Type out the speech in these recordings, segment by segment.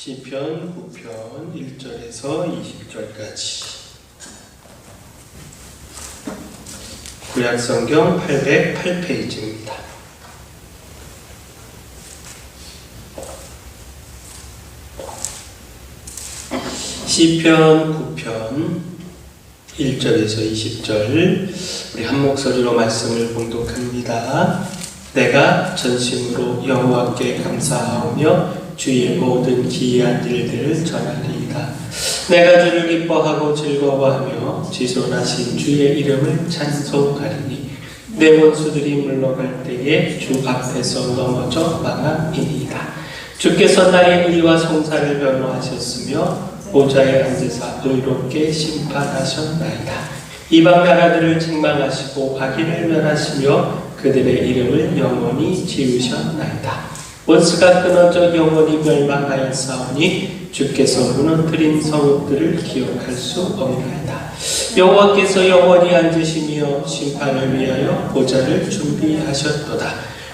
시편 9편 1절에서 20절까지 구약성경 808페이지입니다. 시편 9편 1절에서 20절 우리 한 목소리로 말씀을 봉독합니다. 내가 전심으로 여호와께 감사하오며 주의 모든 기이한 일들을 전하리이다. 내가 주를 기뻐하고 즐거워하며 지존하신 주의 이름을 찬송하리니 내 원수들이 물러갈 때에 주 앞에서 넘어져 망함이니이다. 주께서 나의 의와 성사를 변호하셨으며 보좌에 앉으사 의롭게 심판하셨나이다. 이방 나라들을 책망하시고 악인을 멸하시며 그들의 이름을 영원히 지으셨나이다. 원수가 끊어져 영원히 멸망하였사오니 주께서 무너뜨린 성읍들을 기억할 수 없나이다. 여호와께서 영원히 앉으시며 심판을 위하여 보좌를 준비하셨도다.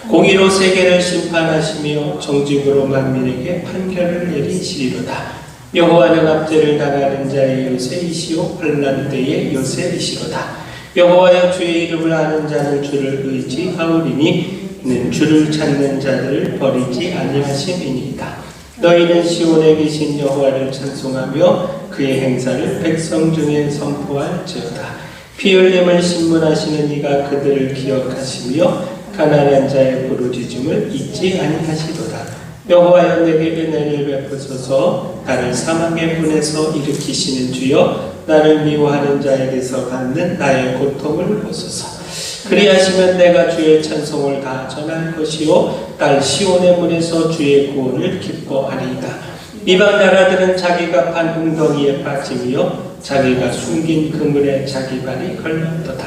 공의로 세계를 심판하시며 정직으로 만민에게 판결을 내리시리로다. 여호와는 압제를 당하는 자의 요새이시오 환난 때의 요새이시로다. 여호와여 주의 이름을 아는 자는 주를 의지하오리니 는 주를 찾는 자들을 버리지 아니하심이니이다. 너희는 시온에 계신 여호와를 찬송하며 그의 행사를 백성 중에 선포할지어다. 피 흘림을 신문하시는 이가 그들을 기억하시며 가난한 자의 부르짖음을 잊지 아니하시도다. 여호와여 내게 은혜를 베푸소서 나를 사망의 분에서 일으키시는 주여 나를 미워하는 자에게서 받는 나의 고통을 보소서. 그리하시면 내가 주의 찬송을 다 전할 것이요 딸 시온의 문에서 주의 구원을 기뻐하리이다. 이방 나라들은 자기가 판 웅덩이에 빠짐이요 자기가 숨긴 그물에 자기 발이 걸렸도다.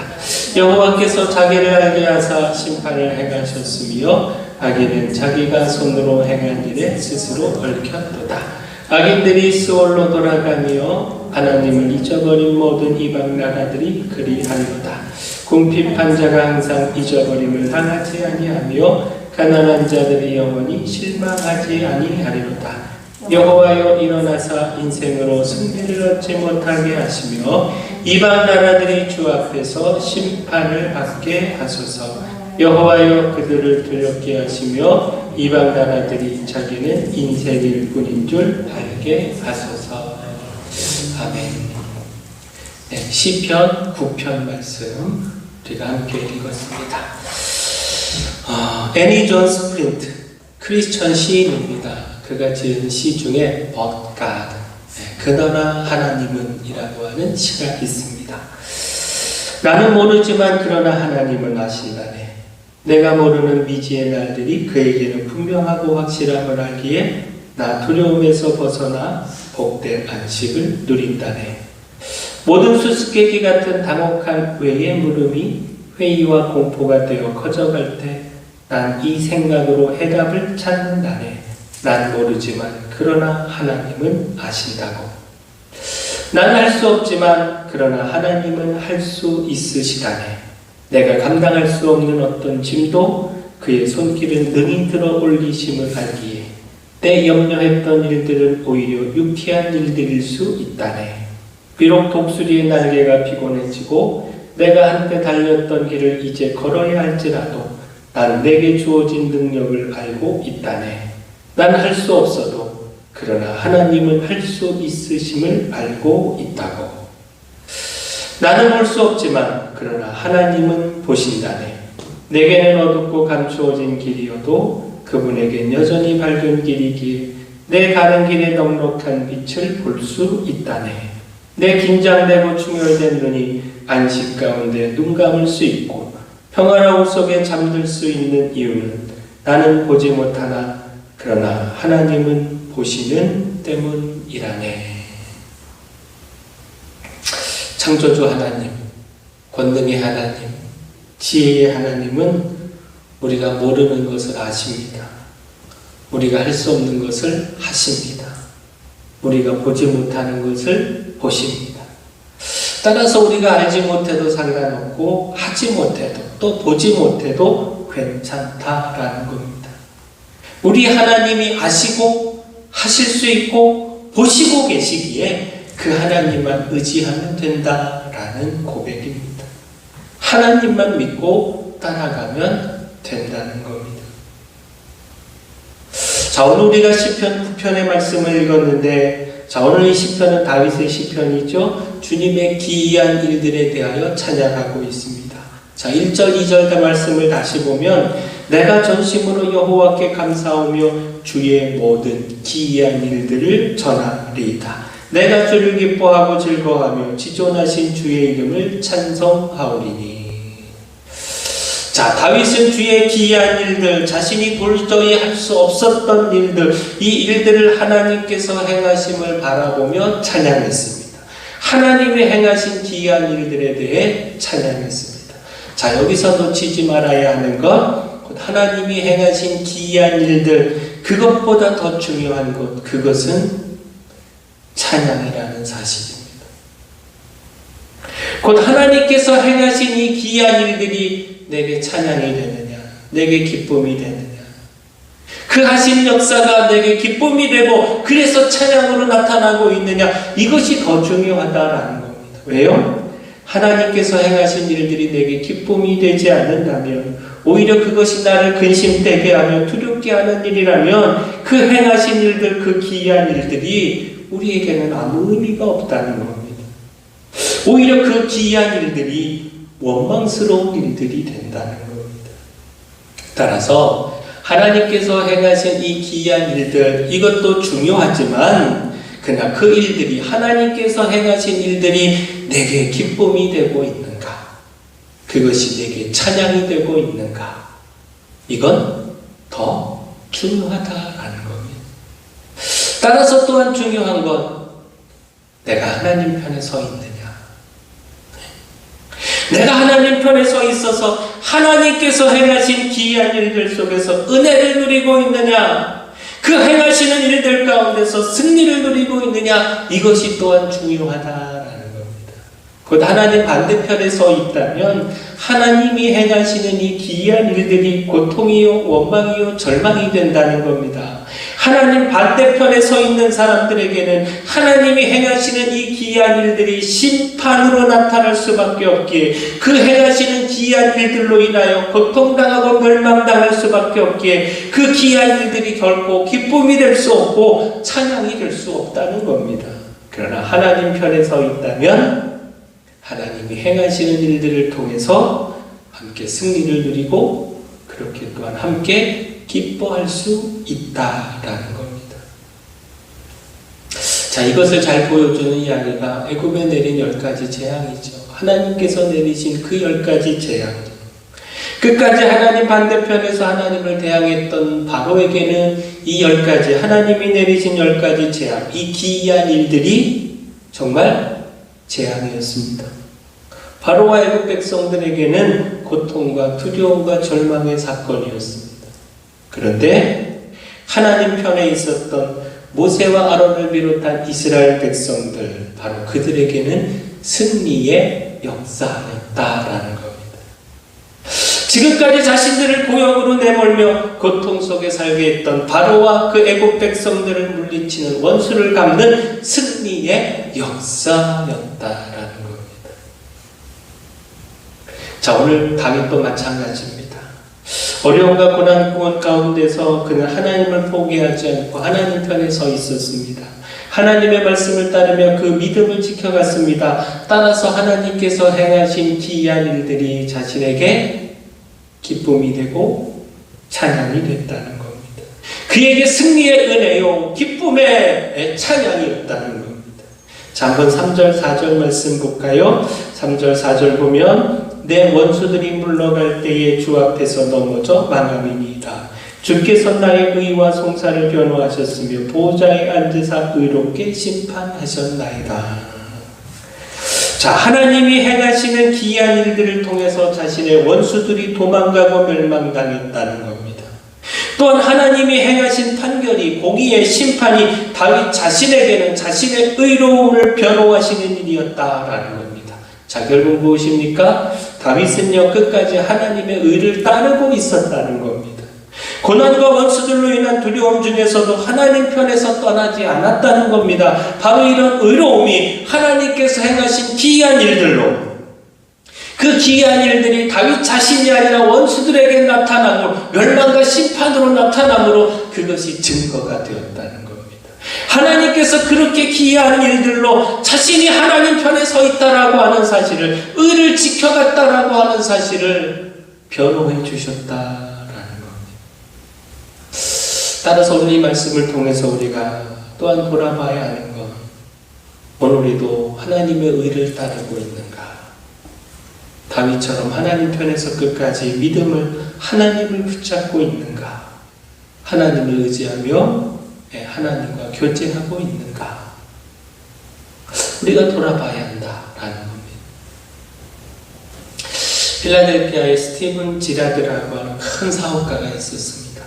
여호와께서 자기를 알게 하사 심판을 행하셨으며 악인은 자기가 손으로 행한 일에 스스로 얽혔도다. 악인들이 스올로 돌아가며 하나님을 잊어버린 모든 이방 나라들이 그리하리로다. 궁핍한 자가 항상 잊어버림을 당하지 아니하며 가난한 자들이 영원히 실망하지 아니하리로다. 여호와여 일어나사 인생으로 승리를 얻지 못하게 하시며 이방 나라들이 주 앞에서 심판을 받게 하소서. 여호와여 그들을 두렵게 하시며 이방 나라들이 자기는 인생일 뿐인 줄 알게 하소서. 아멘. 네, 시편 9편 말씀 우리가 함께 읽었습니다. 어, 애니 존 스프린트 크리스천 시인입니다. 그가 지은 시 중에 God 네, 그러나 하나님은 이라고 하는 시가 있습니다. 나는 모르지만 그러나 하나님은 아신다네. 내가 모르는 미지의 날들이 그에게는 분명하고 확실함을 알기에 나 두려움에서 벗어나 복된 안식을 누린다네. 모든 수수께끼 같은 당혹한 외의 물음이 회의와 공포가 되어 커져갈 때 난 이 생각으로 해답을 찾는다네. 난 모르지만 그러나 하나님은 아신다고. 난 할 수 없지만 그러나 하나님은 할 수 있으시다네. 내가 감당할 수 없는 어떤 짐도 그의 손길은 능히 들어 올리심을 알기에 때 염려했던 일들은 오히려 유쾌한 일들일 수 있다네. 비록 독수리의 날개가 피곤해지고 내가 한때 달렸던 길을 이제 걸어야 할지라도 난 내게 주어진 능력을 알고 있다네. 난 할 수 없어도 그러나 하나님은 할 수 있으심을 알고 있다고. 나는 볼 수 없지만 그러나 하나님은 보신다네. 내게는 어둡고 감추어진 길이어도 그분에겐 여전히 밝은 길이기에 내 가는 길에 넉넉한 빛을 볼 수 있다네. 내 긴장되고 충혈된 눈이 안식 가운데 눈 감을 수 있고 평화로움 속에 잠들 수 있는 이유는 나는 보지 못하나 그러나 하나님은 보시는 때문이라네. 창조주 하나님, 권능의 하나님, 지혜의 하나님은 우리가 모르는 것을 아십니다. 우리가 할 수 없는 것을 하십니다. 우리가 보지 못하는 것을 보십니다. 따라서 우리가 알지 못해도 상관없고 하지 못해도 또 보지 못해도 괜찮다라는 겁니다. 우리 하나님이 아시고 하실 수 있고 보시고 계시기에 그 하나님만 의지하면 된다라는 고백입니다. 하나님만 믿고 따라가면 된다는 겁니다. 자, 오늘 우리가 시편 9편의 말씀을 읽었는데 자, 오늘 이 시편은 다윗의 시편이죠. 주님의 기이한 일들에 대하여 찬양하고 있습니다. 자, 1절, 2절 말씀을 다시 보면 내가 전심으로 여호와께 감사하며 주의 모든 기이한 일들을 전하리이다. 내가 주를 기뻐하고 즐거워하며 지존하신 주의 이름을 찬송하오리니. 자, 다윗은 주의 기이한 일들, 자신이 도저히 할 수 없었던 일들, 이 일들을 하나님께서 행하심을 바라보며 찬양했습니다. 하나님이 행하신 기이한 일들에 대해 찬양했습니다. 자, 여기서 놓치지 말아야 하는 것, 곧 하나님이 행하신 기이한 일들, 그것보다 더 중요한 것, 그것은 찬양이라는 사실입니다. 곧 하나님께서 행하신 이 기이한 일들이 내게 찬양이 되느냐, 내게 기쁨이 되느냐. 그 하신 역사가 내게 기쁨이 되고 그래서 찬양으로 나타나고 있느냐 이것이 더 중요하다라는 겁니다. 왜요? 하나님께서 행하신 일들이 내게 기쁨이 되지 않는다면 오히려 그것이 나를 근심되게 하며 두렵게 하는 일이라면 그 행하신 일들 그 기이한 일들이 우리에게는 아무 의미가 없다는 겁니다. 오히려 그 기이한 일들이 원망스러운 일들이 된다는 겁니다. 따라서 하나님께서 행하신 이 기이한 일들 이것도 중요하지만 그러나 그 일들이 하나님께서 행하신 일들이 내게 기쁨이 되고 있는가? 그것이 내게 찬양이 되고 있는가? 이건 더 중요하다라는 겁니다. 따라서 또한 중요한 건 내가 하나님 편에 서 있느냐? 내가 하나님 편에 서 있어서 하나님께서 행하신 기이한 일들 속에서 은혜를 누리고 있느냐? 그 행하시는 일들 가운데서 승리를 누리고 있느냐? 이것이 또한 중요하다라는 겁니다. 곧 하나님 반대편에 서 있다면 하나님이 행하시는 이 기이한 일들이 고통이요, 원망이요, 절망이 된다는 겁니다. 하나님 반대편에 서 있는 사람들에게는 하나님이 행하시는 이 기이한 일들이 심판으로 나타날 수밖에 없기에 그 행하시는 기이한 일들로 인하여 고통당하고 멸망당할 수밖에 없기에 그 기이한 일들이 결코 기쁨이 될 수 없고 찬양이 될 수 없다는 겁니다. 그러나 하나님 편에 서 있다면 하나님이 행하시는 일들을 통해서 함께 승리를 누리고 그렇게 또한 함께 기뻐할 수 있다라는 겁니다. 자, 이것을 잘 보여주는 이야기가 애굽에 내린 열 가지 재앙이죠. 하나님께서 내리신 그 열 가지 재앙. 끝까지 하나님 반대편에서 하나님을 대항했던 바로에게는 이 열 가지, 하나님이 내리신 열 가지 재앙, 이 기이한 일들이 정말 재앙이었습니다. 바로와 애굽 백성들에게는 고통과 두려움과 절망의 사건이었습니다. 그런데 하나님 편에 있었던 모세와 아론을 비롯한 이스라엘 백성들 바로 그들에게는 승리의 역사였다라는 겁니다. 지금까지 자신들을 고역으로 내몰며 고통 속에 살게 했던 바로와 그 애굽 백성들을 물리치는 원수를 갚는 승리의 역사였다라는 겁니다. 자 오늘 다윗도 마찬가지입니다. 어려움과 고난 가운데서 그는 하나님을 포기하지 않고 하나님 편에 서 있었습니다. 하나님의 말씀을 따르며 그 믿음을 지켜갔습니다. 따라서 하나님께서 행하신 기이한 일들이 자신에게 기쁨이 되고 찬양이 됐다는 겁니다. 그에게 승리의 은혜요, 기쁨의 찬양이었다는 겁니다. 자, 한번 3절, 4절 말씀 볼까요? 3절, 4절 보면 내 원수들이 물러갈 때에 주 앞에서 넘어져 망함이니이다. 주께서 나의 의와 송사를 변호하셨으며 보호자에 앉으사 의롭게 심판하셨나이다. 자, 하나님이 행하시는 기이한 일들을 통해서 자신의 원수들이 도망가고 멸망당했다는 겁니다. 또한 하나님이 행하신 판결이 공의의 심판이 다윗 자신에게는 자신의 의로움을 변호하시는 일이었다라는 겁니다. 자, 결국 무엇입니까? 다윗은요 끝까지 하나님의 의를 따르고 있었다는 겁니다. 고난과 원수들로 인한 두려움 중에서도 하나님 편에서 떠나지 않았다는 겁니다. 바로 이런 의로움이 하나님께서 행하신 기이한 일들로 그 기이한 일들이 다윗 자신이 아니라 원수들에게 나타남으로 멸망과 심판으로 나타남으로 그것이 증거가 되었다는 겁니다. 하나님께서 그렇게 기이한 일들로 자신이 하나님 편에 서 있다라고 하는 사실을 의를 지켜갔다라고 하는 사실을 변호해 주셨다라는 겁니다. 따라서 오늘 이 말씀을 통해서 우리가 또한 돌아봐야 하는 건 오늘 우리도 하나님의 의를 따르고 있는가? 다윗처럼 하나님 편에서 끝까지 믿음을 하나님을 붙잡고 있는가? 하나님을 의지하며 예, 하나님과 교제하고 있는가? 우리가 돌아봐야 한다라는 겁니다. 필라델피아에 스티븐 지라드라고 하는 큰 사업가가 있었습니다.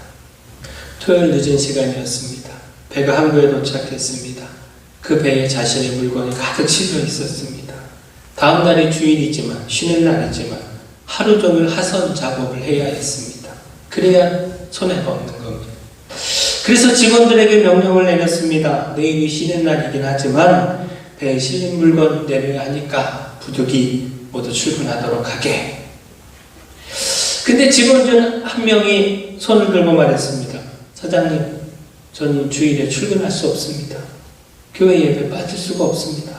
토요일 늦은 시간이었습니다. 배가 항구에 도착했습니다. 그 배에 자신의 물건이 가득 실려 있었습니다. 다음 날이 주일이지만 쉬는 날이지만 하루 종일 하선 작업을 해야 했습니다. 그래야 손해가 없는. 그래서 직원들에게 명령을 내렸습니다. 내일이 쉬는 날이긴 하지만 배에 실린 물건 내려야 하니까 부득이 모두 출근하도록 하게. 근데 직원 중 한 명이 손을 들고 말했습니다. 사장님, 저는 주일에 출근할 수 없습니다. 교회 예배 빠질 수가 없습니다.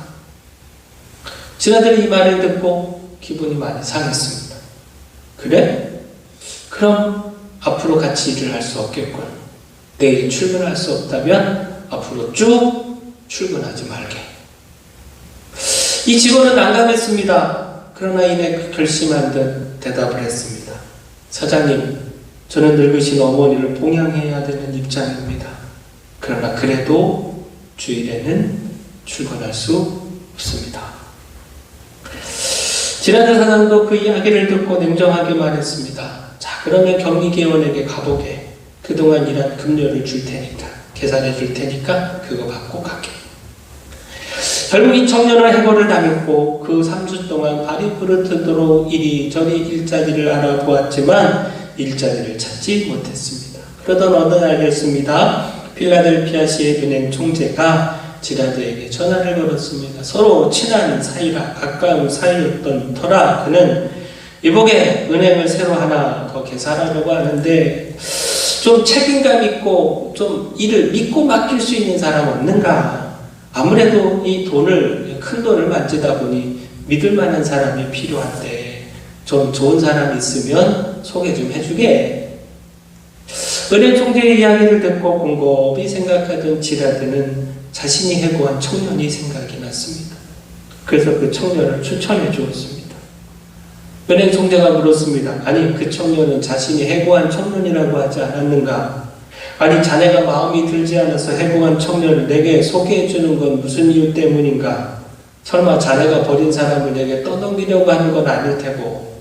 지나들이 이 말을 듣고 기분이 많이 상했습니다. 그래? 그럼 앞으로 같이 일을 할 수 없겠군. 내일 출근할 수 없다면 앞으로 쭉 출근하지 말게. 이 직원은 난감했습니다. 그러나 이내 결심한 듯 대답을 했습니다. 사장님, 저는 늙으신 어머니를 봉양해야 되는 입장입니다. 그러나 그래도 주일에는 출근할 수 없습니다. 지난주 사장도 그 이야기를 듣고 냉정하게 말했습니다. 자, 그러면 경리개원에게 가보게. 그동안 일한 급료를 줄 테니까, 계산해 줄 테니까 그거 받고 가게. 결국 이 청년은 해고를 당했고 그 3주 동안 발이 부르트도록 이리저리 일자리를 알아보았지만 일자리를 찾지 못했습니다. 그러던 어느 날이었습니다. 필라델피아시의 은행 총재가 지라드에게 전화를 걸었습니다. 서로 친한 사이라 가까운 사이였던 터라 그는 이복에 은행을 새로 하나 더 개설하려고 하는데 좀 책임감 있고 좀 일을 믿고 맡길 수 있는 사람 없는가? 아무래도 이 돈을 큰 돈을 만지다 보니 믿을 만한 사람이 필요한데 좀 좋은 사람 있으면 소개 좀 해주게. 은행 총재의 이야기를 듣고 곰곰이 생각하던 지라드는 자신이 해고한 청년이 생각이 났습니다. 그래서 그 청년을 추천해 주었습니다. 은행 총재가 물었습니다. 아니 그 청년은 자신이 해고한 청년이라고 하지 않았는가? 아니 자네가 마음이 들지 않아서 해고한 청년을 내게 소개해 주는 건 무슨 이유 때문인가? 설마 자네가 버린 사람을 내게 떠넘기려고 하는 건 아닐 테고.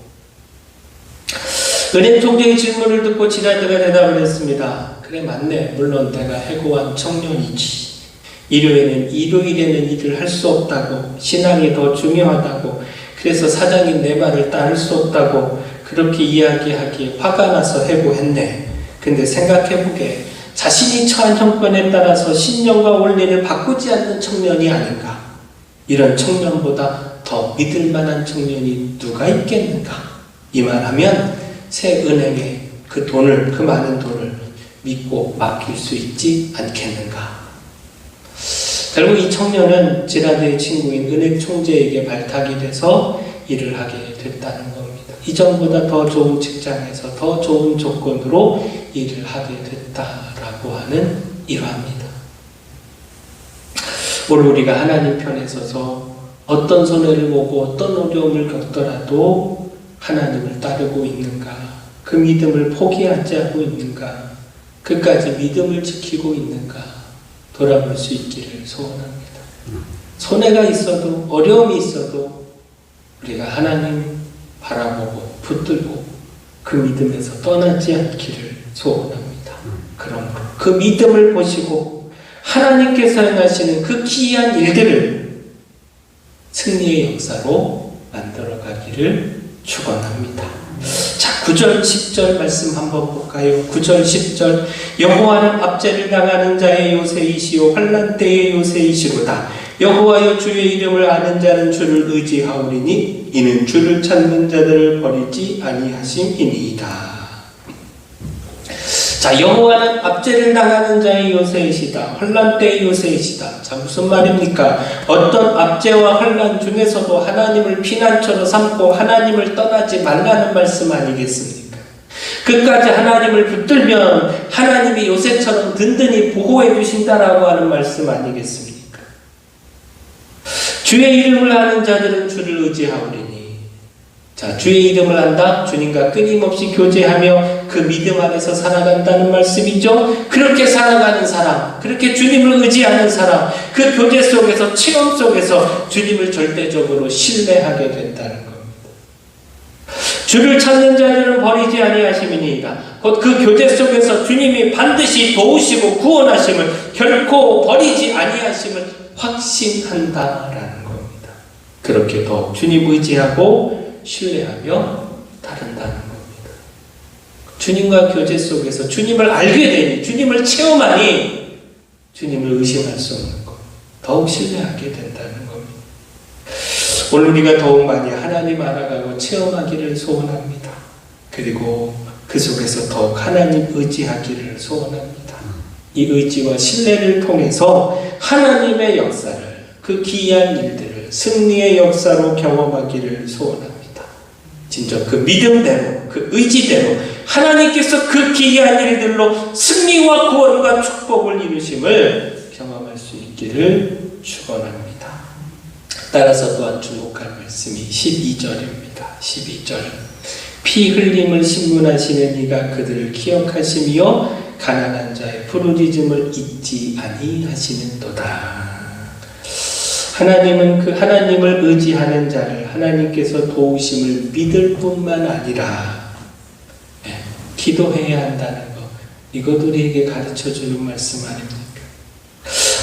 은행 총재의 질문을 듣고 지라드가 대답을 했습니다. 그래 맞네. 물론 내가 해고한 청년이지. 일요일에는 일요일에는 일을 할 수 없다고 신앙이 더 중요하다고 그래서 사장님 내 말을 따를 수 없다고 그렇게 이야기하기에 화가 나서 해고했네. 근데 생각해보게 자신이 처한 형편에 따라서 신념과 원리를 바꾸지 않는 청년이 아닌가. 이런 청년보다 더 믿을 만한 청년이 누가 있겠는가. 이 말하면 새 은행에 그 돈을, 그 많은 돈을 믿고 맡길 수 있지 않겠는가. 결국 이 청년은 지라드의 친구인 은행 총재에게 발탁이 돼서 일을 하게 됐다는 겁니다. 이전보다 더 좋은 직장에서 더 좋은 조건으로 일을 하게 됐다라고 하는 일화입니다. 오늘 우리가 하나님 편에 서서 어떤 손해를 보고 어떤 어려움을 겪더라도 하나님을 따르고 있는가? 그 믿음을 포기하지 않고 있는가? 끝까지 믿음을 지키고 있는가? 돌아볼 수 있기를 소원합니다. 손해가 있어도 어려움이 있어도 우리가 하나님 바라보고 붙들고 그 믿음에서 떠나지 않기를 소원합니다. 그러므로 그 믿음을 보시고 하나님께서 행하시는 그 기이한 일들을 승리의 역사로 만들어 가기를 축원합니다. 자, 9절, 10절 말씀 한번 볼까요? 9절, 10절. 여호와는 압제를 당하는 자의 요새이시요 환란 때의 요새이시로다. 여호와여 주의 이름을 아는 자는 주를 의지하오리니 이는 주를 찾는 자들을 버리지 아니하심이니이다. 자, 여호와는 압제를 당하는 자의 요새이시다. 환란 때의 요새이시다. 자, 무슨 말입니까? 어떤 압제와 환란 중에서도 하나님을 피난처로 삼고 하나님을 떠나지 말라는 말씀 아니겠습니까? 끝까지 하나님을 붙들면 하나님이 요새처럼 든든히 보호해 주신다라고 하는 말씀 아니겠습니까? 주의 이름을 아는 자들은 주를 의지하오리니 자, 주의 이름을 안다. 주님과 끊임없이 교제하며 그 믿음 안에서 살아간다는 말씀이죠. 그렇게 살아가는 사람, 그렇게 주님을 의지하는 사람, 그 교제 속에서, 체험 속에서 주님을 절대적으로 신뢰하게 된다는 겁니다. 주를 찾는 자들은 버리지 아니하심이니이다. 곧 그 교제 속에서 주님이 반드시 도우시고 구원하심을 결코 버리지 아니하심을 확신한다라는 겁니다. 그렇게 더 주님 의지하고 신뢰하며 겁니다. 주님과 교제 속에서 주님을 알게 되니, 주님을 체험하니, 주님을 의심할 수 없는 것, 더욱 신뢰하게 된다는 겁니다. 오늘 우리가 더욱 많이 하나님 알아가고 체험하기를 소원합니다. 그리고 그 속에서 더욱 하나님 의지하기를 소원합니다. 이 의지와 신뢰를 통해서 하나님의 역사를, 그 기이한 일들을 승리의 역사로 경험하기를 소원합니다. 진짜 그 믿음대로, 그 의지대로 하나님께서 그 기이한 일들로 승리와 구원과 축복을 이루심을 경험할 수 있기를 축원합니다. 따라서 또한 주목할 말씀이 12절입니다. 12절. 피 흘림을 신문하시는 이가 그들을 기억하시며 가난한 자의 부르짖음을 잊지 아니하시는도다. 하나님은 그 하나님을 의지하는 자를 하나님께서 도우심을 믿을 뿐만 아니라 네, 기도해야 한다는 것. 이것 우리에게 가르쳐 주는 말씀 아닙니까?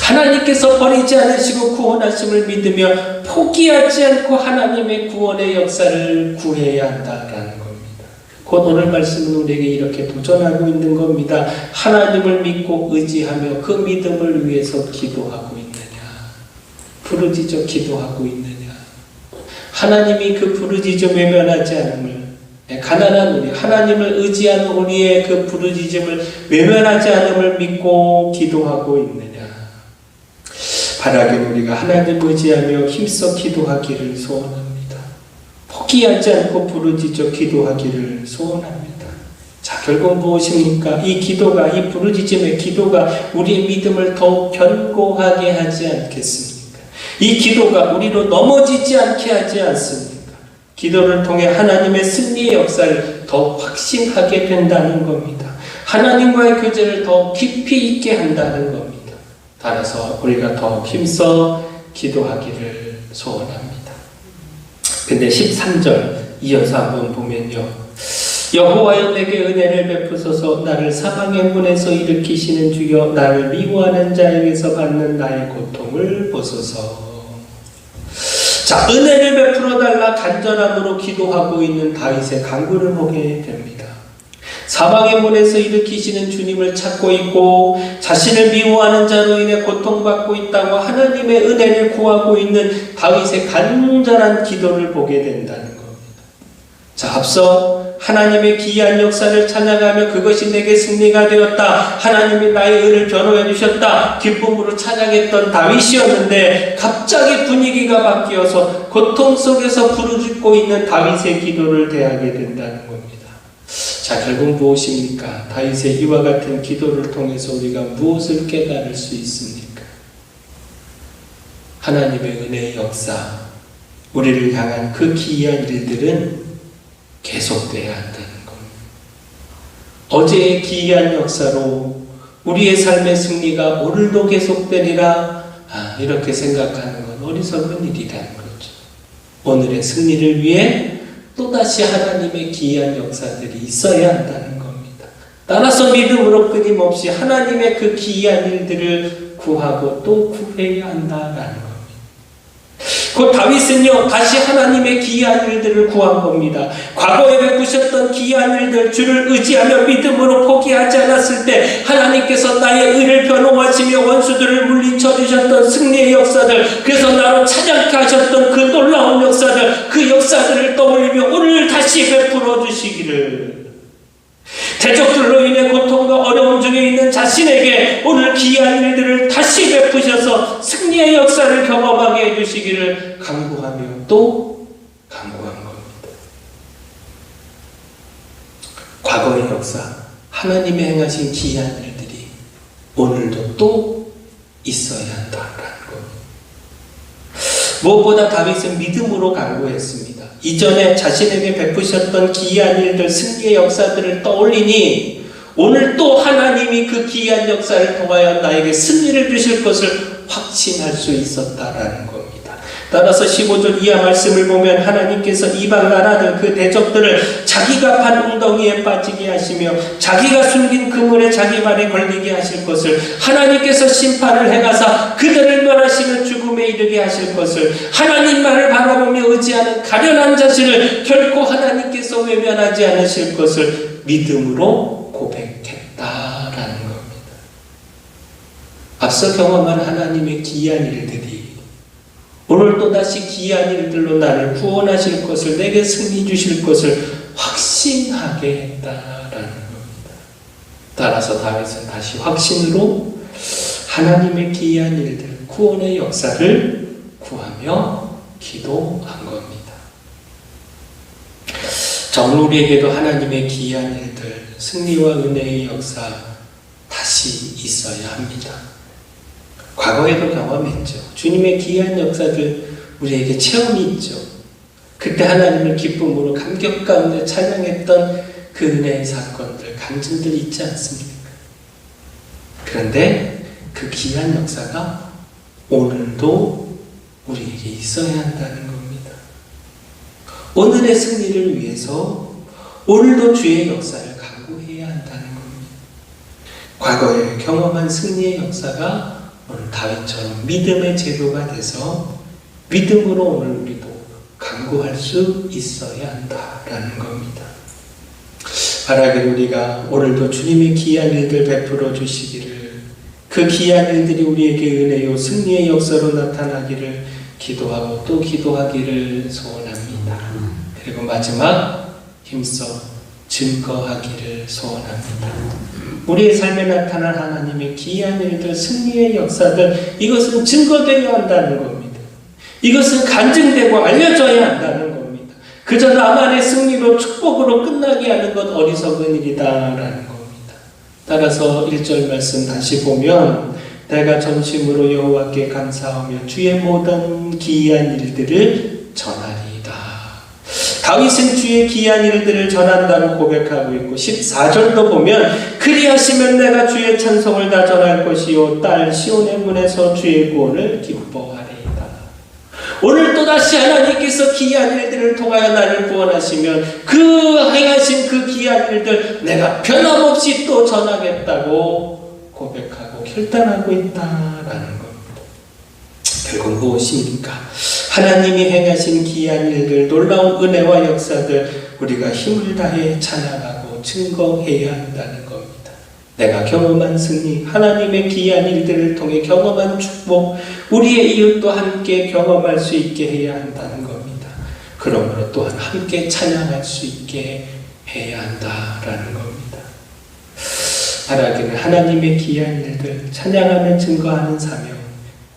하나님께서 버리지 않으시고 구원하심을 믿으며 포기하지 않고 하나님의 구원의 역사를 구해야 한다라는 겁니다. 곧 오늘 말씀은 우리에게 이렇게 도전하고 있는 겁니다. 하나님을 믿고 의지하며 그 믿음을 위해서 기도하고 부르짖어 기도하고 있느냐? 하나님이 그 부르짖음 외면하지 않음을 네, 가난한 우리 하나님을 의지하는 우리의 그 부르짖음을 외면하지 않음을 믿고 기도하고 있느냐? 바라긴 우리가 하나님 의지하며 힘써 기도하기를 소원합니다. 포기하지 않고 부르짖어 기도하기를 소원합니다. 자, 결국 무엇입니까? 이 기도가, 이 부르짖음의 기도가 우리의 믿음을 더욱 견고하게 하지 않겠습니까? 이 기도가 우리로 넘어지지 않게 하지 않습니까? 기도를 통해 하나님의 승리의 역사를 더 확신하게 된다는 겁니다. 하나님과의 교제를 더 깊이 있게 한다는 겁니다. 따라서 우리가 더 힘써 기도하기를 소원합니다. 근데 13절 이어서 한번 보면요. 여호와여 내게 은혜를 베푸소서 나를 사망의 문에서 일으키시는 주여 나를 미워하는 자에게서 받는 나의 고통을 보소서 자, 은혜를 베풀어 달라 간절함으로 기도하고 있는 다윗의 간구를 보게 됩니다. 사방의 문에서 일으키시는 주님을 찾고 있고 자신을 미워하는 자로 인해 고통받고 있다고 하나님의 은혜를 구하고 있는 다윗의 간절한 기도를 보게 된다는 겁니다. 자, 앞서 하나님의 기이한 역사를 찬양하며 그것이 내게 승리가 되었다. 하나님이 나의 의를 변호해 주셨다. 기쁨으로 찬양했던 다윗이었는데 갑자기 분위기가 바뀌어서 고통 속에서 부르짖고 있는 다윗의 기도를 대하게 된다는 겁니다. 자, 결국 무엇입니까? 다윗의 이와 같은 기도를 통해서 우리가 무엇을 깨달을 수 있습니까? 하나님의 은혜의 역사, 우리를 향한 그 기이한 일들은 계속돼야 한다는 겁니다. 어제의 기이한 역사로 우리의 삶의 승리가 오늘도 계속되리라 아, 이렇게 생각하는 건 어리석은 일이라는 거죠. 오늘의 승리를 위해 또다시 하나님의 기이한 역사들이 있어야 한다는 겁니다. 따라서 믿음으로 끊임없이 하나님의 그 기이한 일들을 구하고 또 구해야 한다라는. 곧 다윗은요 다시 하나님의 기이한 일들을 구한 겁니다. 과거에 베푸셨던 기이한 일들 주를 의지하며 믿음으로 포기하지 않았을 때 하나님께서 나의 의를 변호하시며 원수들을 물리쳐 주셨던 승리의 역사들 그래서 나로 찬양케 하셨던 그 놀라운 역사들 그 역사들을 떠올리며 오늘 다시 베풀어 주시기를 대적들로 인해 고통과 어려움 중에 있는 자신에게 오늘 기이한 일들을 다시 베푸셔서 승리의 역사를 경험하게 해주시기를 간구하며 또 간구한 겁니다. 과거의 역사, 하나님의 행하신 기이한 일들이 오늘도 또 있어야 한다라는 겁니다. 무엇보다 다윗은 믿음으로 간구했습니다. 이전에 자신에게 베푸셨던 기이한 일들, 승리의 역사들을 떠올리니 오늘 또 하나님이 그 기이한 역사를 통하여 나에게 승리를 주실 것을 확신할 수 있었다라는 겁니다. 따라서 15절 이하 말씀을 보면 하나님께서 이방 나라들 그 대적들을 자기가 판 웅덩이에 빠지게 하시며 자기가 숨긴 그물에 자기 발에 걸리게 하실 것을 하나님께서 심판을 행하사 그들을 멸하시는 죽음에 이르게 하실 것을 하나님만을 바라보며 의지하는 가련한 자신을 결코 하나님께서 외면하지 않으실 것을 믿음으로 고백했다라는 겁니다. 앞서 경험한 하나님의 기이한 일들이 오늘 또다시 기이한 일들로 나를 구원하실 것을 내게 승리 주실 것을 확신하게 했다라는 겁니다. 따라서 다윗은 다시 확신으로 하나님의 기이한 일들, 구원의 역사를 구하며 기도한 겁니다. 정우리에게도 하나님의 기이한 일들, 승리와 은혜의 역사 다시 있어야 합니다. 과거에도 경험했죠. 주님의 귀한 역사들 우리에게 체험이 있죠. 그때 하나님을 기쁨으로 감격 가운데 찬양했던 그 은혜의 사건들, 간증들 있지 않습니까? 그런데 그 귀한 역사가 오늘도 우리에게 있어야 한다는 겁니다. 오늘의 승리를 위해서 오늘도 주의 역사를 강구해야 한다는 겁니다. 과거에 경험한 승리의 역사가 오늘 다윗처럼 믿음의 제도가 돼서 믿음으로 오늘 우리도 강구할 수 있어야 한다라는 겁니다. 바라길 우리가 오늘도 주님의 귀한 일들 베풀어 주시기를 그 귀한 일들이 우리에게 은혜요 승리의 역사로 나타나기를 기도하고 또 기도하기를 소원합니다. 그리고 마지막 힘써 증거하기를 소원합니다. 우리의 삶에 나타난 하나님의 기이한 일들, 승리의 역사들, 이것은 증거되어야 한다는 겁니다. 이것은 간증되고 알려져야 한다는 겁니다. 그저 나만의 승리로 축복으로 끝나게 하는 것 어리석은 일이다라는 겁니다. 따라서 1절 말씀 다시 보면 내가 전심으로 여호와께 감사하며 주의 모든 기이한 일들을 전하리이 다. 다윗은 주의 기이한 일들을 전한다고 고백하고 있고 14절도 보면 그리하시면 내가 주의 찬송을 다 전할 것이요 딸 시온의 문에서 주의 구원을 기뻐하리이다. 오늘 또다시 하나님께서 기이한 일들을 통하여 나를 구원하시면 그 행하신 그 기이한 일들 내가 변함없이 또 전하겠다고 고백하고 결단하고 있다라는 겁니다. 결국 무엇입니까? 하나님이 행하신 기이한 일들, 놀라운 은혜와 역사들 우리가 힘을 다해 찬양하고 증거해야 한다는 겁니다. 내가 경험한 승리, 하나님의 기이한 일들을 통해 경험한 축복, 우리의 이웃도 함께 경험할 수 있게 해야 한다는 겁니다. 그러므로 또한 함께 찬양할 수 있게 해야 한다라는 겁니다. 바라기는 하나님의 기이한 일들, 찬양하며 증거하는 사명,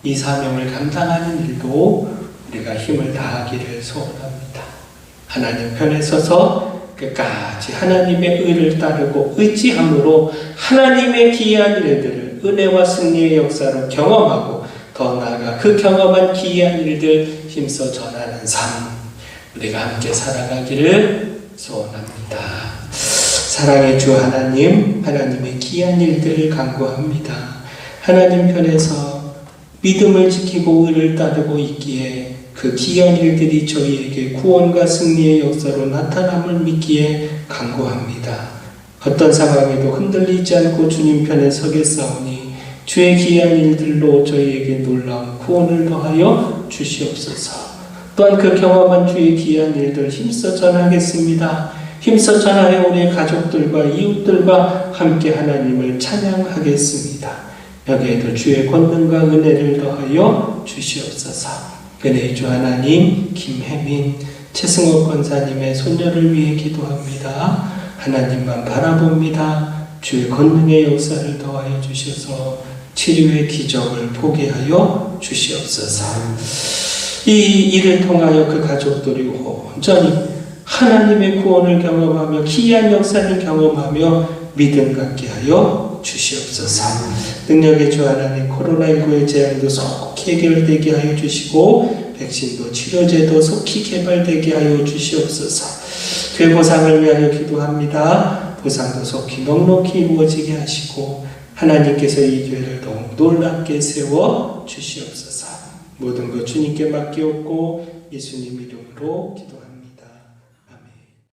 이 사명을 감당하는 일도 우리가 힘을 다하기를 소원합니다. 하나님 편에 서서 끝까지 하나님의 의를 따르고 의지함으로 하나님의 기이한 일들을 은혜와 승리의 역사로 경험하고 더 나아가 그 경험한 기이한 일들 힘써 전하는 삶 우리가 함께 살아가기를 소원합니다. 사랑의 주 하나님, 하나님의 기이한 일들을 간구합니다. 하나님 편에서 믿음을 지키고 의를 따르고 있기에 그 기이한 일들이 저희에게 구원과 승리의 역사로 나타남을 믿기에 간구합니다. 어떤 상황에도 흔들리지 않고 주님 편에 서겠사오니 주의 기이한 일들로 저희에게 놀라운 구원을 더하여 주시옵소서. 또한 그 경험한 주의 귀한 일들 힘써 전하겠습니다. 힘써 전하여 우리 가족들과 이웃들과 함께 하나님을 찬양하겠습니다. 여기에도 주의 권능과 은혜를 더하여 주시옵소서. 은혜의 주 하나님, 김혜민, 최승호 권사님의 손녀를 위해 기도합니다. 하나님만 바라봅니다. 주의 권능의 역사를 더하여 주셔서 치료의 기적을 보게 하여 주시옵소서. 이 일을 통하여 그 가족들이 온전히 하나님의 구원을 경험하며 기이한 역사를 경험하며 믿음 갖게 하여 주시옵소서. 능력의 주 하나님 코로나19의 재앙도 속히 해결되게 하여 주시고 백신도 치료제도 속히 개발되게 하여 주시옵소서. 그 보상을 위하여 기도합니다. 보상도 속히 넉넉히 이루어지게 하시고 하나님께서 이 교회를 더욱 놀랍게 세워 주시옵소서. 모든 것 주님께 맡기옵고 예수님 이름으로 기도합니다.